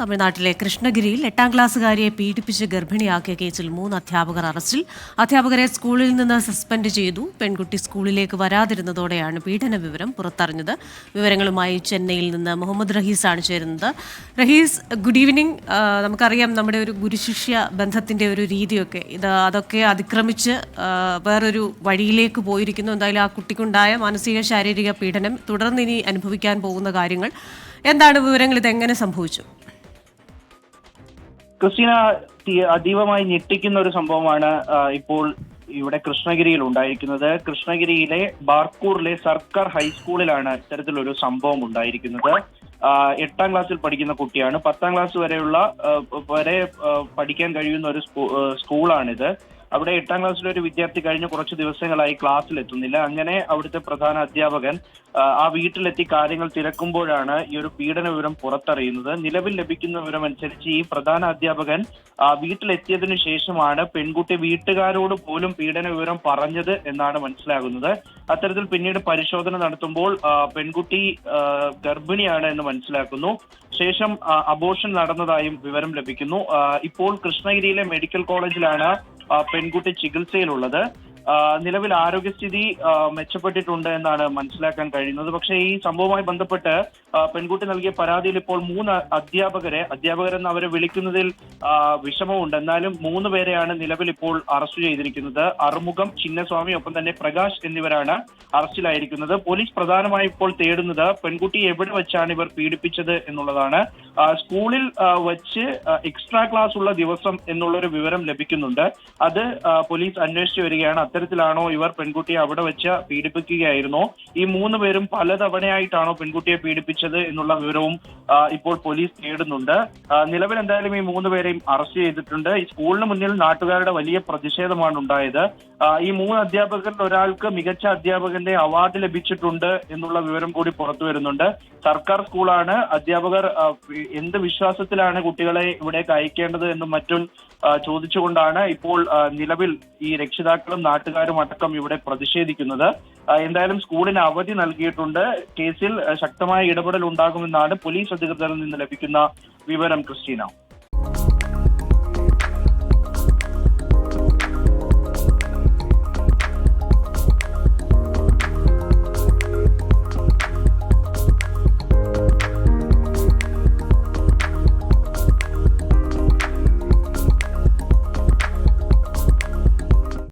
തമിഴ്നാട്ടിലെ കൃഷ്ണഗിരിയിൽ എട്ടാം ക്ലാസ്സുകാരിയെ പീഡിപ്പിച്ച് ഗർഭിണിയാക്കിയ കേസിൽ മൂന്ന് അധ്യാപകർ അറസ്റ്റിൽ. അധ്യാപകരെ സ്കൂളിൽ നിന്ന് സസ്പെൻഡ് ചെയ്തു. പെൺകുട്ടി സ്കൂളിലേക്ക് വരാതിരുന്നതോടെയാണ് പീഡന വിവരം പുറത്തറിഞ്ഞത്. വിവരങ്ങളുമായി ചെന്നൈയിൽ നിന്ന് മുഹമ്മദ് റഹീസ് ആണ് ചേരുന്നത്. റഹീസ് ഗുഡ് ഈവനിങ് നമുക്കറിയാം നമ്മുടെ ഒരു ഗുരുശിഷ്യ ബന്ധത്തിന്റെ ഒരു രീതിയൊക്കെ. ഇത് അതൊക്കെ അതിക്രമിച്ച് വേറൊരു വഴിയിലേക്ക് പോയിരിക്കുന്നു. എന്തായാലും ആ കുട്ടിക്കുണ്ടായ മാനസിക ശാരീരിക പീഡനം തുടർന്ന് ഇനി അനുഭവിക്കാൻ പോകുന്ന കാര്യങ്ങൾ. എന്താണ് വിവരങ്ങൾ? ഇത് എങ്ങനെ സംഭവിച്ചു? ക്രിസ്റ്റീന അതീവമായി ഞെട്ടിക്കുന്ന ഒരു സംഭവമാണ് ഇപ്പോൾ ഇവിടെ കൃഷ്ണഗിരിയിൽ ഉണ്ടായിരിക്കുന്നത്. കൃഷ്ണഗിരിയിലെ ബാർക്കൂറിലെ സർക്കാർ ഹൈസ്കൂളിലാണ് ഇത്തരത്തിലൊരു സംഭവം ഉണ്ടായിരിക്കുന്നത്. എട്ടാം ക്ലാസ്സിൽ പഠിക്കുന്ന കുട്ടിയാണ്. പത്താം ക്ലാസ് വരെയുള്ള വരെ പഠിക്കാൻ കഴിയുന്ന ഒരു സ്കൂ- സ്കൂളാണിത്. അവിടെ എട്ടാം ക്ലാസ്സിലെ ഒരു വിദ്യാർത്ഥി കഴിഞ്ഞ കുറച്ച് ദിവസങ്ങളായി ക്ലാസ്സിൽ എത്തുന്നില്ല. അങ്ങനെ അവിടുത്തെ പ്രധാന അധ്യാപകൻ ആ, വീട്ടിലെത്തി കാര്യങ്ങൾ തിരക്കുമ്പോഴാണ് ഈ ഒരു പീഡന വിവരം പുറത്തറിയുന്നത്. നിലവിൽ ലഭിക്കുന്ന വിവരം അനുസരിച്ച് ഈ പ്രധാന അധ്യാപകൻ ആ, വീട്ടിലെത്തിയതിനു ശേഷമാണ് പെൺകുട്ടി വീട്ടുകാരോട് പോലും പീഡന വിവരം പറഞ്ഞത് എന്നാണ് മനസ്സിലാകുന്നത്. അത്തരത്തിൽ പിന്നീട് പരിശോധന നടത്തുമ്പോൾ പെൺകുട്ടി ഗർഭിണിയാണ് എന്ന് മനസ്സിലാക്കുന്നു. ശേഷം അബോഷൻ നടന്നതായും വിവരം ലഭിക്കുന്നു. ഇപ്പോൾ കൃഷ്ണഗിരിയിലെ മെഡിക്കൽ കോളേജിലാണ് പെൺകുട്ടി ചികിത്സയിലുള്ളത്. നിലവിൽ ആരോഗ്യസ്ഥിതി മെച്ചപ്പെട്ടിട്ടുണ്ട് എന്നാണ് മനസ്സിലാക്കാൻ കഴിയുന്നത്. പക്ഷേ ഈ സംഭവവുമായി ബന്ധപ്പെട്ട് പെൺകുട്ടി നൽകിയ പരാതിയിൽ ഇപ്പോൾ മൂന്ന് അധ്യാപകരെ അധ്യാപകരെന്ന് അവരെ വിളിക്കുന്നതിൽ വിഷമമുണ്ട്. എന്നാലും മൂന്ന് പേരെയാണ് നിലവിൽ ഇപ്പോൾ അറസ്റ്റ് ചെയ്തിരിക്കുന്നത്. അറുമുഖം ചിന്നസ്വാമി ഒപ്പം തന്നെ പ്രകാശ് എന്നിവരാണ് അറസ്റ്റിലായിരിക്കുന്നത്. പോലീസ് പ്രധാനമായും ഇപ്പോൾ തേടുന്നത് പെൺകുട്ടി എവിടെ വെച്ചാണ് ഇവർ പീഡിപ്പിച്ചത് എന്നുള്ളതാണ്. സ്കൂളിൽ വച്ച് എക്സ്ട്രാ ക്ലാസ് ഉള്ള ദിവസം എന്നുള്ളൊരു വിവരം ലഭിക്കുന്നുണ്ട്. അത് പോലീസ് അന്വേഷിച്ചു വരികയാണ്. അത്തരത്തിലാണോ ഇവർ പെൺകുട്ടിയെ അവിടെ വെച്ച് പീഡിപ്പിക്കുകയായിരുന്നോ? ഈ മൂന്ന് പേരും പലതവണയായിട്ടാണോ പെൺകുട്ടിയെ പീഡിപ്പിച്ചത് എന്നുള്ള വിവരവും ഇപ്പോൾ പോലീസ് തേടുന്നുണ്ട്. നിലവിൽ എന്തായാലും ഈ മൂന്ന് പേരെയും അറസ്റ്റ് ചെയ്തിട്ടുണ്ട്. ഈ സ്കൂളിന് മുന്നിൽ നാട്ടുകാരുടെ വലിയ പ്രതിഷേധമാണ് ഉണ്ടായത്. ഈ മൂന്ന് അധ്യാപകരിൽ ഒരാൾക്ക് മികച്ച അധ്യാപകന്റെ അവാർഡ് ലഭിച്ചിട്ടുണ്ട് എന്നുള്ള വിവരം കൂടി പുറത്തു വരുന്നുണ്ട്. സർക്കാർ സ്കൂളാണ്. അധ്യാപകർ എന്ത് വിശ്വാസത്തിലാണ് കുട്ടികളെ ഇവിടേക്ക് അയക്കേണ്ടത് എന്നും മറ്റും ചോദിച്ചുകൊണ്ടാണ് ഇപ്പോൾ നിലവിൽ ഈ രക്ഷിതാക്കളും നാട്ടുകാരും അടക്കം ഇവിടെ പ്രതിഷേധിക്കുന്നത്. എന്തായാലും സ്കൂളിന് അവധി നൽകിയിട്ടുണ്ട്. കേസിൽ ശക്തമായ ഇടപെടൽ ഉണ്ടാകുമെന്നാണ് പോലീസ് അധികൃതരിൽ നിന്ന് ലഭിക്കുന്ന വിവരം ക്രിസ്റ്റീന.